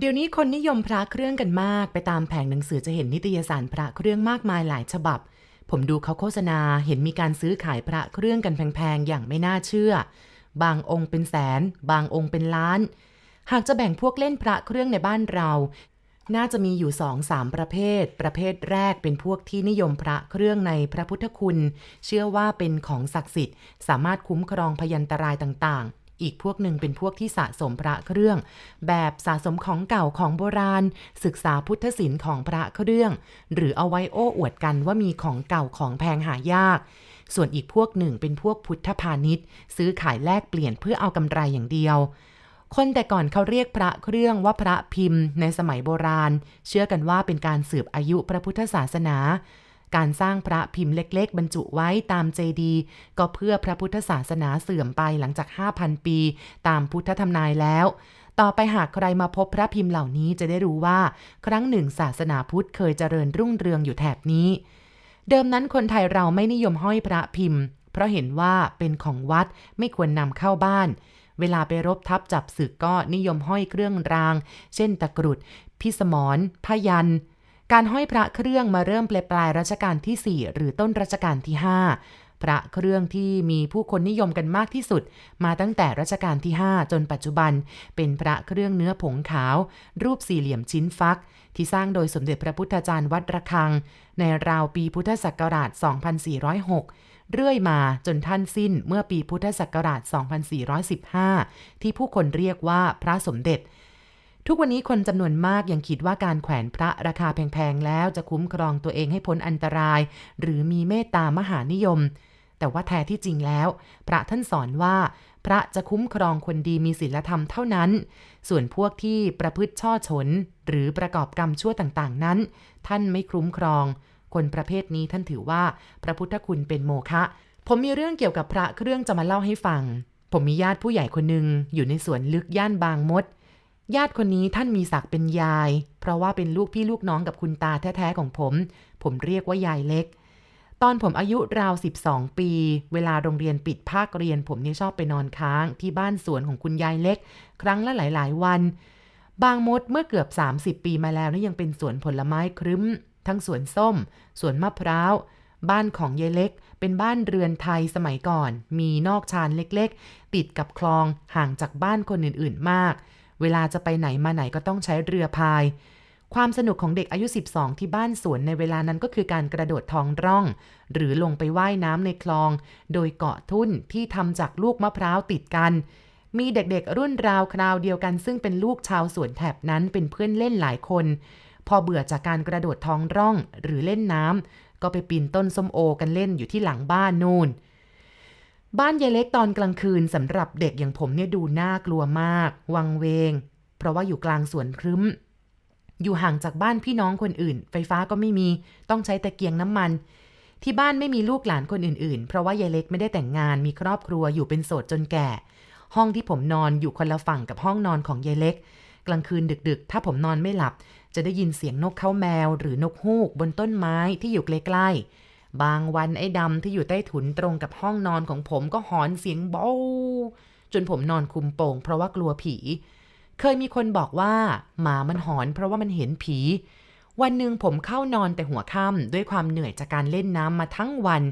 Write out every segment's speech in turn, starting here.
เดี๋ยวนี้คนนิยมพระเครื่องกันมาก ไปตามแผงหนังสือจะเห็นนิตยสารพระเครื่องมากมายหลายฉบับ ผมดูเขาโฆษณาเห็นมีการซื้อขายพระเครื่องกันแพงๆ อย่างไม่น่าเชื่อ บางองค์เป็นแสน บางองค์เป็นล้าน หากจะแบ่งพวกเล่นพระเครื่องในบ้านเรา น่าจะมีอยู่สองสามประเภท ประเภทแรกเป็นพวกที่นิยมพระเครื่องในพระพุทธคุณ เชื่อว่าเป็นของศักดิ์สิทธิ์ สามารถคุ้มครองพยันตรายต่างๆ อีกพวกหนึ่งเป็นพวกที่สะสมพระเครื่อง แบบสะสมของเก่าของโบราณ ศึกษาพุทธศิลป์ของพระเครื่อง หรือเอาไว้โอ้อวดกันว่ามีของเก่าของแพงหายาก ส่วนอีกพวกหนึ่งเป็นพวกพุทธพาณิชย์ ซื้อขายแลกเปลี่ยนเพื่อเอากำไรอย่างเดียวคนแต่ก่อนเขาเรียกพระเครื่องว่าพระพิมพ์ในสมัยโบราณ เชื่อกันว่าเป็นการสืบอายุพระพุทธศาสนา การสร้างพระพิมพ์เล็ก ๆ บรรจุไว้ตามเจดีย์ก็เพื่อพระพุทธศาสนาเสื่อมไปหลังจาก 5,000 ปี ตามพุทธธรรมนายแล้ว ต่อไปหากใครมาพบพระพิมพ์เหล่านี้จะได้รู้ว่า ครั้งหนึ่งศาสนาพุทธเคยเจริญรุ่งเรืองอยู่แถบนี้ เดิมนั้นคนไทยเราไม่นิยมห้อยพระพิมพ์ เพราะเห็นว่าเป็นของวัดไม่ควรนำเข้าบ้านเวลาไปรบทับจับศึกก็นิยมห้อยเครื่องราง เช่นตะกรุด พิสมรพยัน การห้อยพระเครื่องมาเริ่มปลายปลายรัชกาลที่ 4 หรือต้นรัชกาลที่ 5 พระเครื่องที่มีผู้คนนิยมกันมากที่สุด มาตั้งแต่รัชกาลที่ 5 จนปัจจุบัน เป็นพระเครื่องเนื้อผงขาว รูปสี่เหลี่ยมชิ้นฟัก ที่สร้างโดยสมเด็จพระพุทธจารย์วัดระฆัง ในราวปีพุทธศักราช 2406เรื่อยมาจนท่านสิ้นเมื่อปีพุทธศักราช 2415 ที่ผู้คนเรียกว่าพระสมเด็จ ทุกวันนี้คนจำนวนมากยังคิดว่าการแขวนพระราคาแพงๆแล้วจะคุ้มครองตัวเองให้พ้นอันตราย หรือมีเมตตามหานิยม แต่ว่าแท้ที่จริงแล้ว พระท่านสอนว่า พระจะคุ้มครองคนดีมีศีลธรรมเท่านั้น ส่วนพวกที่ประพฤติช่อฉนหรือประกอบกรรมชั่วต่างๆ นั้น ท่านไม่คุ้มครอง คนประเภทนี้ท่านถือว่า พระพุทธคุณเป็นโมฆะผมมีเรื่องเกี่ยวกับพระเครื่องจะมาเล่าให้ฟัง ผมมีญาติผู้ใหญ่คนหนึ่งอยู่ในสวนลึกย่านบางมด ญาติคนนี้ท่านมีศักดิ์เป็นยาย เพราะว่าเป็นลูกพี่ลูกน้องกับคุณตาแท้ๆของผม ผมเรียกว่ายายเล็ก ตอนผมอายุราว 12 ปี เวลาโรงเรียนปิดภาคเรียน ผมเนี่ยชอบไปนอนค้างที่บ้านสวนของคุณยายเล็ก ครั้งละหลาย ๆ วัน บางมดเมื่อเกือบ 30 ปีมาแล้วนี่ยังเป็นสวนผลไม้ครึ้ม ทั้งสวนส้ม สวนมะพร้าว บ้านของยายเล็ก เป็นบ้านเรือนไทยสมัยก่อน มีนอกชานเล็กๆ ติดกับคลองห่างจากบ้านคนอื่น ๆ มาก เวลาจะไปไหนมาไหนก็ต้องใช้เรือพาย ความสนุกของเด็กอายุ 12 ที่บ้านสวนในเวลานั้นก็คือการกระโดดท้องร่อง หรือลงไปว่ายน้ำในคลอง โดยเกาะทุ่นที่ทำจากลูกมะพร้าวติดกัน มีเด็กๆ รุ่นราวคราวเดียวกัน ซึ่งเป็นลูกชาวสวนแถบนั้นเป็นเพื่อนเล่นหลายคน พอเบื่อจากการกระโดดท้องร่องหรือเล่นน้ำก็ไปปีนต้นส้มโอกันเล่นอยู่ที่หลังบ้านนู่น บ้านยายเล็กตอนกลางคืนสำหรับเด็กอย่างผมเนี่ยดูน่ากลัวมาก วังเวง เพราะว่าอยู่กลางสวนครึ้ม อยู่ห่างจากบ้านพี่น้องคนอื่น ไฟฟ้าก็ไม่มี ต้องใช้ตะเกียงน้ำมัน ที่บ้านไม่มีลูกหลานคนอื่นๆ เพราะว่ายายเล็กไม่ได้แต่งงาน มีครอบครัวอยู่เป็นโสดจนแก่ ห้องที่ผมนอนอยู่คนละฝั่งกับห้องนอนของยายเล็ก กลางคืนดึกๆ ถ้าผมนอนไม่หลับ จะได้ยินเสียงนกเขาแมว หรือนกฮูกบนต้นไม้ที่อยู่ใกล้ๆ บางวันไอ้ดำที่อยู่ใต้ถุนตรงกับห้องนอนของผมก็หอนเสียงเบาจนผมนอนคุมโป่งเพราะว่ากลัวผี เคยมีคนบอกว่าหมามันหอนเพราะว่ามันเห็นผี วันหนึ่งผมเข้านอนแต่หัวค่ำด้วยความเหนื่อยจากการเล่นน้ำมาทั้งวัน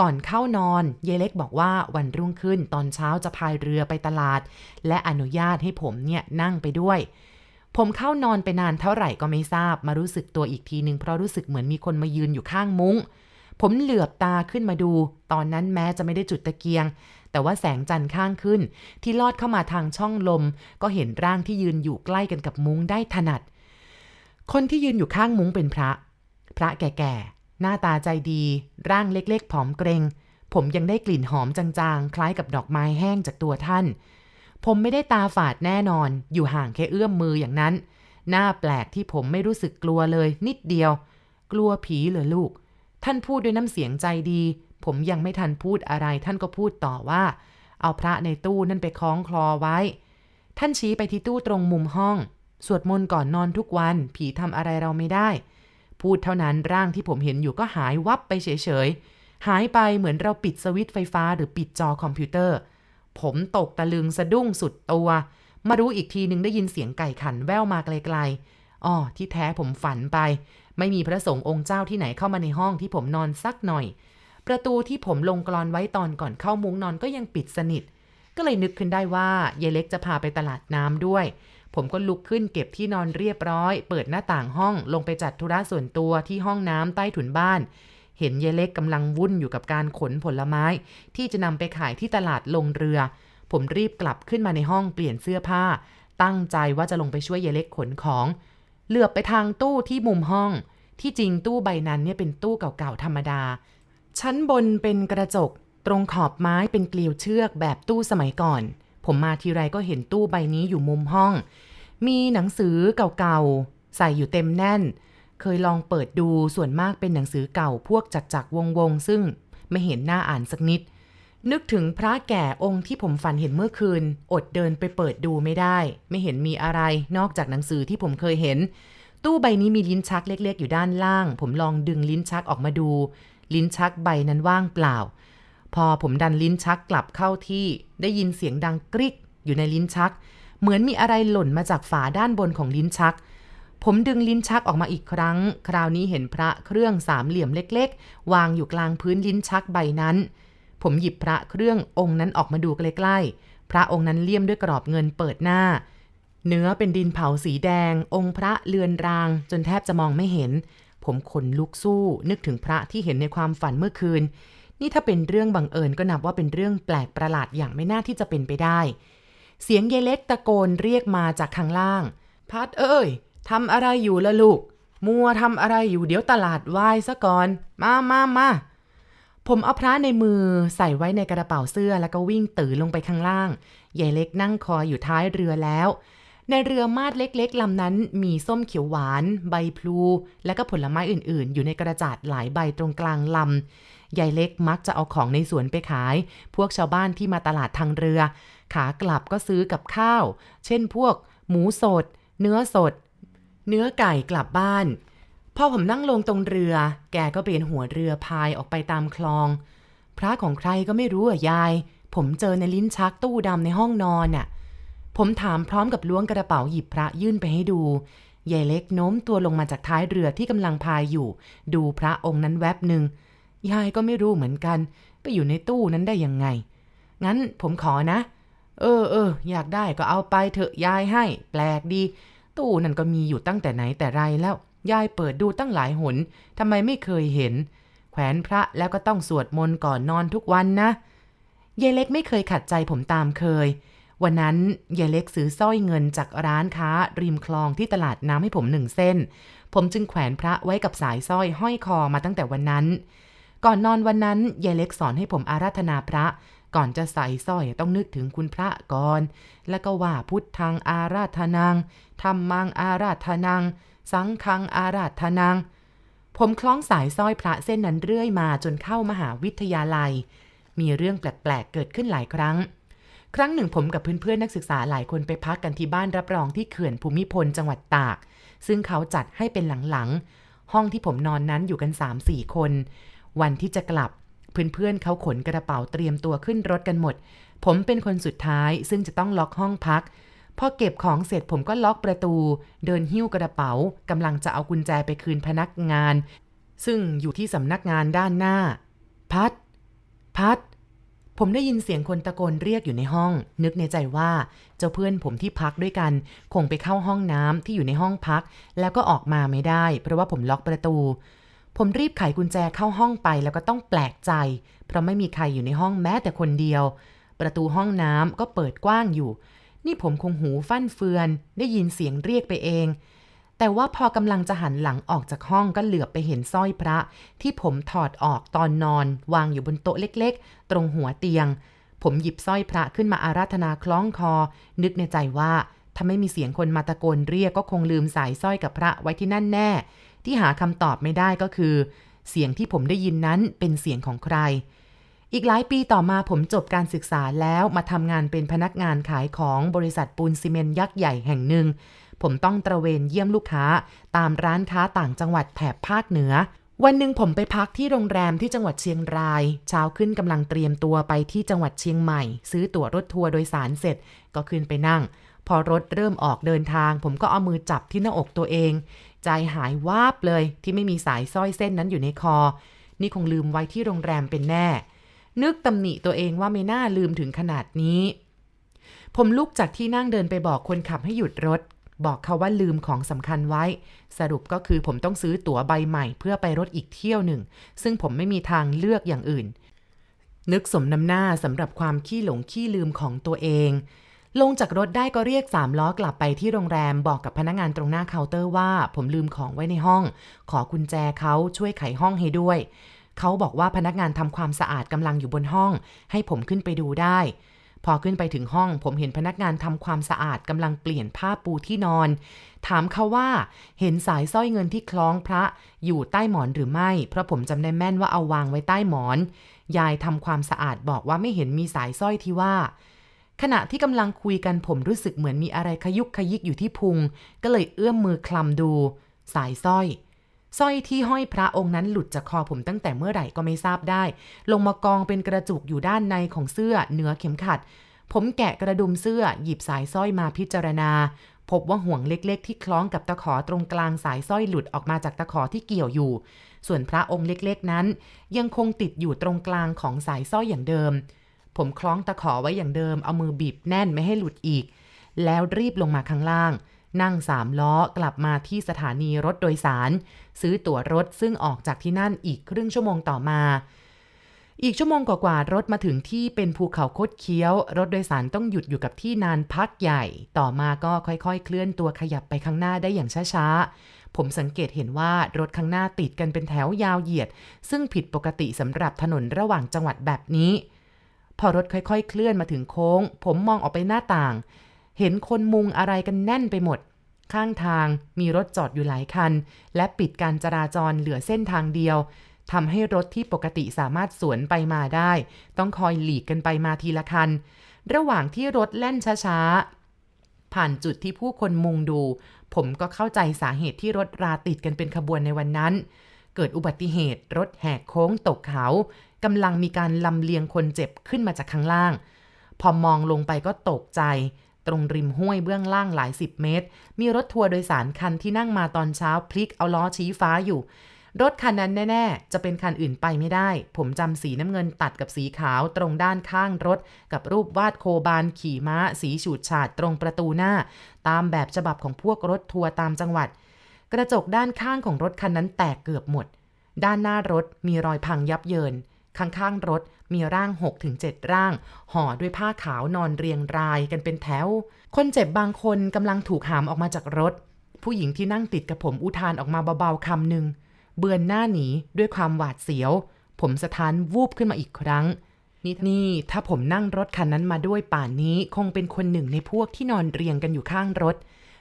ก่อนเข้านอน เยเล็กบอกว่าวันรุ่งขึ้นตอนเช้าจะพายเรือไปตลาด และอนุญาตให้ผมเนี่ยนั่งไปด้วยผมเข้านอนไปนานเท่าไหร่ก็ไม่ทราบมารู้สึกตัวอีกทีนึงเพราะรู้สึกเหมือนมีคนมายืนอยู่ข้างมุง้ง ผมเหลือบตาขึ้นมาดู ตอนนั้นแม้จะไม่ได้จุดตะเกียง แต่ว่าแสงจันทร์ข้างขึ้น ที่ลอดเข้ามาทางช่องลม ก็เห็นร่างที่ยืนอยู่ใกล้กันกับมุ้งได้ถนัด คนที่ยืนอยู่ข้างมุ้งเป็นพระ พระแก่ๆ หน้าตาใจดี ร่างเล็กๆ ผอมเกรง ผมยังได้กลิ่นหอมจางๆ คล้ายกับดอกไม้แห้งจากตัวท่าน ผมไม่ได้ตาฝาดแน่นอน อยู่ห่างแค่เอื้อมมืออย่างนั้น หน้าแปลกที่ผมไม่รู้สึกกลัวเลย นิดเดียว กลัวผีเหรอลูก ท่านพูดด้วยน้ำเสียงใจดี ผมยังไม่ทันพูดอะไรท่านก็พูดต่อว่า เอาพระในตู้นั่นไปคล้องคลอไว้ ท่านชี้ไปที่ตู้ตรงมุมห้อง สวดมนต์ก่อนนอนทุกวัน ผีทำอะไรเราไม่ได้ พูดเท่านั้นร่างที่ผมเห็นอยู่ก็หายวับไปเฉยๆ หายไปเหมือนเราปิดสวิตช์ไฟฟ้าหรือปิดจอคอมพิวเตอร์ ผมตกตะลึงสะดุ้งสุดตัว มารู้อีกทีนึงได้ยินเสียงไก่ขันแว่วมาไกลๆอ๋อที่แท้ผมฝันไป ไม่มีพระสงฆ์องค์เจ้าที่ไหนเข้ามาในห้องที่ผมนอนสักหน่อย ประตูที่ผมลงกรอนไว้ตอนก่อนเข้ามุ้งนอนก็ยังปิดสนิท ก็เลยนึกขึ้นได้ว่ายายเล็กจะพาไปตลาดน้ำด้วย ผมก็ลุกขึ้นเก็บที่นอนเรียบร้อย เปิดหน้าต่างห้องลงไปจัดธุระส่วนตัวที่ห้องน้ำใต้ถุนบ้าน เห็นยายเล็กกำลังวุ่นอยู่กับการขนผลไม้ ที่จะนำไปขายที่ตลาดลงเรือ ผมรีบกลับขึ้นมาในห้องเปลี่ยนเสื้อผ้า ตั้งใจว่าจะลงไปช่วยยายเล็กขนของ เหลือบไปทางตู้ที่มุมห้อง ที่จริงตู้ใบนั้นเนี่ยเป็นตู้เก่าๆธรรมดา ชั้นบนเป็นกระจก ตรงขอบไม้เป็นเกลียวเชือกแบบตู้สมัยก่อน ผมมาทีไรก็เห็นตู้ใบนี้อยู่มุมห้อง มีหนังสือเก่าๆ ใส่อยู่เต็มแน่น เคยลองเปิดดูส่วนมากเป็นหนังสือเก่าพวกจักจักวงวงๆซึ่งไม่เห็นหน้าอ่านสักนิด นึกถึงพระแก่องค์ที่ผมฝันเห็นเมื่อคืน อดเดินไปเปิดดูไม่ได้ ไม่เห็นมีอะไร นอกจากหนังสือที่ผมเคยเห็น ตู้ใบนี้มีลิ้นชักเล็ก ๆ อยู่ด้านล่าง ผมลองดึงลิ้นชักออกมาดู ลิ้นชักใบนั้นว่างเปล่า พอผมดันลิ้นชักกลับเข้าที่ ได้ยินเสียงดังกริกอยู่ในลิ้นชัก เหมือนมีอะไรหล่นมาจากฝาด้านบนของลิ้นชักผมดึงลิ้นชักออกมาอีกครั้ง คราวนี้เห็นพระเครื่องสามเหลี่ยมเล็ก ๆ วางอยู่กลางพื้นลิ้นชักใบนั้น ผมหยิบพระเครื่ององค์นั้นออกมาดูใกล้ๆ พระองค์นั้นเลี่ยมด้วยกรอบเงินเปิดหน้า เนื้อเป็นดินเผาสีแดง องค์พระเลือนราง จนแทบจะมองไม่เห็น ผมขนลุกสู้ นึกถึงพระที่เห็นในความฝันเมื่อคืน นี่ถ้าเป็นเรื่องบังเอิญก็นับว่าเป็นเรื่องแปลกประหลาดอย่างไม่น่าที่จะเป็นไปได้ เสียงยายเล็กตะโกนเรียกมาจากข้างล่าง พัดเอ้ยทำอะไรอยู่ละลูก มัวทำอะไรอยู่เดี๋ยวตลาดวายซะก่อน มามามา ผมเอาพระในมือใส่ไว้ในกระเป๋าเสื้อแล้วก็วิ่งตื่นลงไปข้างล่างยายเล็กนั่งคอยอยู่ท้ายเรือแล้ว ในเรือมาดเล็กๆลำนั้นมีส้มเขียวหวาน ใบพลู และก็ผลไม้อื่นๆ อยู่ในกระจาดหลายใบตรงกลางลำยายเล็กมักจะเอาของในสวนไปขาย พวกชาวบ้านที่มาตลาดทางเรือ ขากลับก็ซื้อกับข้าว เช่นพวก หมูสด เนื้อสด เนื้อไก่กลับบ้าน พอผมนั่งลงตรงเรือ แกก็เปลี่ยนหัวเรือพายออกไปตามคลอง พระของใครก็ไม่รู้อะยาย ผมเจอในลิ้นชักตู้ดำในห้องนอนน่ะ ผมถามพร้อมกับล้วงกระเป๋าหยิบพระยื่นไปให้ดูยายเล็กโน้มตัวลงมาจากท้ายเรือที่กำลังพายอยู่ ดูพระองค์นั้นแวบหนึ่งยายก็ไม่รู้เหมือนกัน ไปอยู่ในตู้นั้นได้ยังไง งั้นผมขอนะ เออเอออยากได้ก็เอาไปเถอะยายให้ แปลกดี ตู้นั่นก็มีอยู่ตั้งแต่ไหนแต่ไรแล้ว ยายเปิดดูตั้งหลายหนทำไมไม่เคยเห็น แขวนพระแล้วก็ต้องสวดมนต์ก่อนนอนทุกวันนะยายเล็กไม่เคยขัดใจผมตามเคย วันนั้นยายเล็กซื้อสร้อยเงินจากร้านค้า ริมคลองที่ตลาดน้ำให้ผมหนึ่งเส้น ผมจึงแขวนพระไว้กับสายสร้อยห้อยคอมาตั้งแต่วันนั้น ก่อนนอนวันนั้นยายเล็กสอนให้ผมอาราธนาพระ ก่อนจะใส่สร้อยต้องนึกถึงคุณพระก่อน แล้วก็ว่าพุทธังอาราธนังธรรมังอาราธนัง สังฆังอาราธนัง ผมคล้องสายสร้อยพระเส้นนั้นเรื่อยมาจนเข้ามหาวิทยาลัย มีเรื่องแปลกๆเกิดขึ้นหลายครั้ง ครั้งหนึ่งผมกับเพื่อนๆนักศึกษาหลายคนไปพักกันที่บ้านรับรองที่เขื่อนภูมิพลจังหวัดตาก ซึ่งเขาจัดให้เป็นหลังๆ ห้องที่ผมนอนนั้นอยู่กัน 3-4 คน วันที่จะกลับเพื่อนๆเขาขนกระเป๋าเตรียมตัวขึ้นรถกันหมด ผมเป็นคนสุดท้ายซึ่งจะต้องล็อกห้องพัก พอเก็บของเสร็จผมก็ล็อกประตู เดินหิ้วกระเป๋ากำลังจะเอากุญแจไปคืนพนักงาน ซึ่งอยู่ที่สำนักงานด้านหน้า พัด พัด ผมได้ยินเสียงคนตะโกนเรียกอยู่ในห้อง นึกในใจว่าเจ้าเพื่อนผมที่พักด้วยกัน คงไปเข้าห้องน้ำที่อยู่ในห้องพัก แล้วก็ออกมาไม่ได้ เพราะว่าผมล็อกประตู ผมรีบไขกุญแจเข้าห้องไปแล้วก็ต้องแปลกใจ เพราะไม่มีใครอยู่ในห้องแม้แต่คนเดียว ประตูห้องน้ำก็เปิดกว้างอยู่ นี่ผมคงหูฟั่นเฟือน ได้ยินเสียงเรียกไปเอง แต่ว่าพอกำลังจะหันหลังออกจากห้องก็เหลือบไปเห็นสร้อยพระ ที่ผมถอดออกตอนนอน วางอยู่บนโต๊ะเล็กๆ ตรงหัวเตียง ผมหยิบสร้อยพระขึ้นมาอาราธนาคล้องคอ นึกในใจว่าถ้าไม่มีเสียงคนมาตะโกนเรียกก็คงลืมสายสร้อยกับพระไว้ที่นั่นแน่ ที่หาคำตอบไม่ได้ก็คือ เสียงที่ผมได้ยินนั้นเป็นเสียงของใคร อีกหลายปีต่อมาผมจบการศึกษาแล้วมาทำงานเป็นพนักงานขายของบริษัทปูนซีเมนต์ยักษ์ใหญ่แห่งหนึ่ง ผมต้องตระเวนเยี่ยมลูกค้า ตามร้านค้าต่างจังหวัดแถบภาคเหนือ วันหนึ่งผมไปพักที่โรงแรมที่จังหวัดเชียงราย เช้าขึ้นกำลังเตรียมตัวไปที่จังหวัดเชียงใหม่ ซื้อตั๋วรถทัวร์โดยสารเสร็จ ก็ขึ้นไปนั่งพพอรถเริ่มออกเดินทาง ผมก็เอามือจับที่หน้าอกตัวเอง ใจหายวาบเลยที่ไม่มีสายสร้อยเส้นนั้นอยู่ในคอ นี่คงลืมไว้ที่โรงแรมเป็นแน่ นึกตำหนิตัวเองว่าไม่น่าลืมถึงขนาดนี้ ผมลุกจากที่นั่งเดินไปบอกคนขับให้หยุดรถ บอกเขาว่าลืมของสำคัญไว้ สรุปก็คือผมต้องซื้อตั๋วใบใหม่เพื่อไปรถอีกเที่ยวหนึ่ง ซึ่งผมไม่มีทางเลือกอย่างอื่น นึกสมน้ำหน้าสำหรับความขี้หลงขี้ลืมของตัวเอง ลงจากรถได้ก็เรียกสามล้อกลับไปที่โรงแรมบอกกับพนักงานตรงหน้าเคาน์เตอร์ว่า ผมลืมของไว้ในห้อง ขอกุญแจเขาช่วยไขห้องให้ด้วย เขาบอกว่าพนักงานทำความสะอาดกำลังอยู่บนห้อง ให้ผมขึ้นไปดูได้ พอขึ้นไปถึงห้อง ผมเห็นพนักงานทำความสะอาดกำลังเปลี่ยนผ้าปูที่นอน ถามเขาว่า เห็นสายสร้อยเงินที่คล้องพระอยู่ใต้หมอนหรือไม่ เพราะผมจำได้แม่นว่าเอาวางไว้ใต้หมอน ยายทำความสะอาดบอกว่าไม่เห็นมีสายสร้อยที่ว่าขณะที่กำลังคุยกันผมรู้สึกเหมือนมีอะไรขยุกขยิกอยู่ที่พุง ก็เลยเอื้อมมือคลำดู สายสร้อย สร้อยที่ห้อยพระองค์นั้นหลุดจากคอผมตั้งแต่เมื่อไหร่ก็ไม่ทราบได้ ลงมากองเป็นกระจุกอยู่ด้านในของเสื้อเหนือเข็มขัด ผมแกะกระดุมเสื้อหยิบสายสร้อยมาพิจารณา พบว่าห่วงเล็ก ๆ ที่คล้องกับตะขอตรงกลางสายสร้อยหลุดออกมาจากตะขอที่เกี่ยวอยู่ ส่วนพระองค์เล็กๆนั้น ยังคงติดอยู่ตรงกลางของสายสร้อยอย่างเดิม ผมคล้องตะขอไว้อย่างเดิม เอามือบีบแน่นไม่ให้หลุดอีก แล้วรีบลงมาข้างล่าง นั่งสามล้อกลับมาที่สถานีรถโดยสาร ซื้อตั๋วรถซึ่งออกจากที่นั่นอีกครึ่งชั่วโมงต่อมา อีกชั่วโมงกว่าๆรถมาถึงที่เป็นภูเขาคดเคี้ยว รถโดยสารต้องหยุดอยู่กับที่นานพักใหญ่ ต่อมาก็ค่อยๆ เคลื่อนตัวขยับไปข้างหน้าได้อย่างช้าๆ ผมสังเกตเห็นว่ารถข้างหน้าติดกันเป็นแถวยาวเหยียด ซึ่งผิดปกติสำหรับถนนระหว่างจังหวัดแบบนี้พอรถค่อยๆ เคลื่อนมาถึงโค้ง ผมมองออกไปหน้าต่าง เห็นคนมุงอะไรกันแน่นไปหมด ข้างทางมีรถจอดอยู่หลายคัน และปิดการจราจรเหลือเส้นทางเดียวทำให้รถที่ปกติสามารถสวนไปมาได้ ต้องคอยหลีกกันไปมาทีละคัน ระหว่างที่รถแล่นช้าๆ ผ่านจุดที่ผู้คนมุงดู ผมก็เข้าใจสาเหตุที่รถราติดกันเป็นขบวนในวันนั้น เกิดอุบัติเหตุรถแหกโค้งตกเขากำลังมีการลำเลียงคนเจ็บขึ้นมาจากข้างล่าง พอมองลงไปก็ตกใจ ตรงริมห้วยเบื้องล่างหลายสิบเมตร มีรถทัวร์โดยสารคันที่นั่งมาตอนเช้าพลิกเอาล้อชี้ฟ้าอยู่ รถคันนั้นแน่ ๆ จะเป็นคันอื่นไปไม่ได้ ผมจำสีน้ำเงินตัดกับสีขาวตรงด้านข้างรถ กับรูปวาดโคบานขี่ม้า สีฉูดฉาดตรงประตูหน้า ตามแบบฉบับของพวกรถทัวร์ตามจังหวัด กระจกด้านข้างของรถคันนั้นแตกเกือบหมด ด้านหน้ารถมีรอยพังยับเยิน ข้างๆรถ มีร่าง 6-7 ร่าง ห่อด้วยผ้าขาวนอนเรียงรายกันเป็นแถว คนเจ็บบางคนกำลังถูกหามออกมาจากรถ ผู้หญิงที่นั่งติดกับผมอุทานออกมาเบาๆคำหนึ่งเบือนหน้าหนีด้วยความหวาดเสียว ผมสะท้านวูบขึ้นมาอีกครั้งนี่นี่ถ้าผมนั่งรถคันนั้นมาด้วยป่านนี้คงเป็นคนหนึ่งในพวกที่นอนเรียงกันอยู่ข้างรถ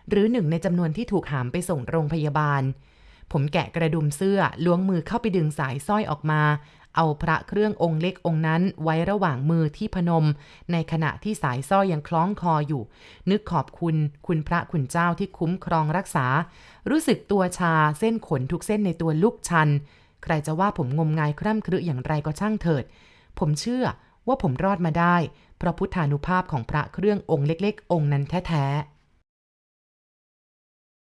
หรือหนึ่งในจำนวนที่ถูกหามไปส่งโรงพยาบาล ผมแกะกระดุมเสื้อล้วงมือเข้าไปดึงสายสร้อยออกมา เอาพระเครื่ององค์เล็กองค์นั้นไว้ระหว่างมือที่พนม ในขณะที่สายสร้อยยังคล้องคออยู่ นึกขอบคุณคุณพระคุณเจ้าที่คุ้มครองรักษา รู้สึกตัวชาเส้นขนทุกเส้นในตัวลุกชัน ใครจะว่าผมงมงายคร่ำครึอย่างไรก็ช่างเถิด ผมเชื่อว่าผมรอดมาได้ เพราะพุทธานุภาพของพระเครื่ององค์เล็ก ๆ องค์นั้นแท้ๆ